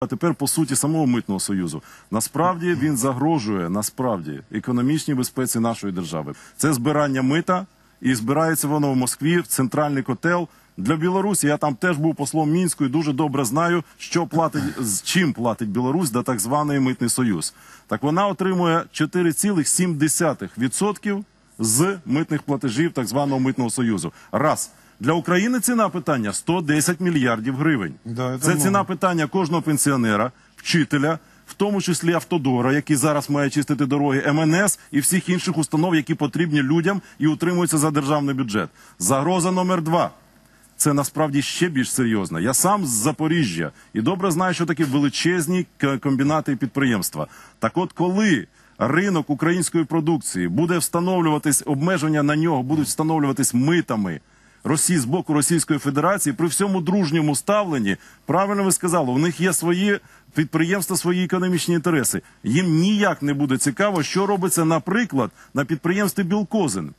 А тепер по суті самого митного союзу. Насправді він загрожує насправді економічній безпеці нашої держави. Це збирання мита, і збирається воно в Москві в центральний котел. Для Білорусі я там теж був послом мінську і дуже добре знаю, що платить з чим платить Білорусь за так званий митний союз. Так вона отримує 4,7% з митних платежів так званого митного союзу. Раз для України ціна питання 110 мільярдів гривень. Да, це ціна питання кожного пенсіонера, вчителя, в тому числі автодора, який зараз має чистити дороги, МНС і всіх інших установ, які потрібні людям і утримуються за державний бюджет. Загроза номер два. Це насправді ще більш серйозно. Я сам з Запоріжжя і добре знаю, що такі величезні комбінати і підприємства. Так от, коли ринок української продукції буде встановлюватись, обмеження на нього будуть встановлюватись митами Росії з боку Російської Федерації, при всьому дружньому ставленні, правильно ви сказали, у них є свої підприємства, свої економічні інтереси. Їм ніяк не буде цікаво, що робиться, наприклад, на підприємстві Білкозин.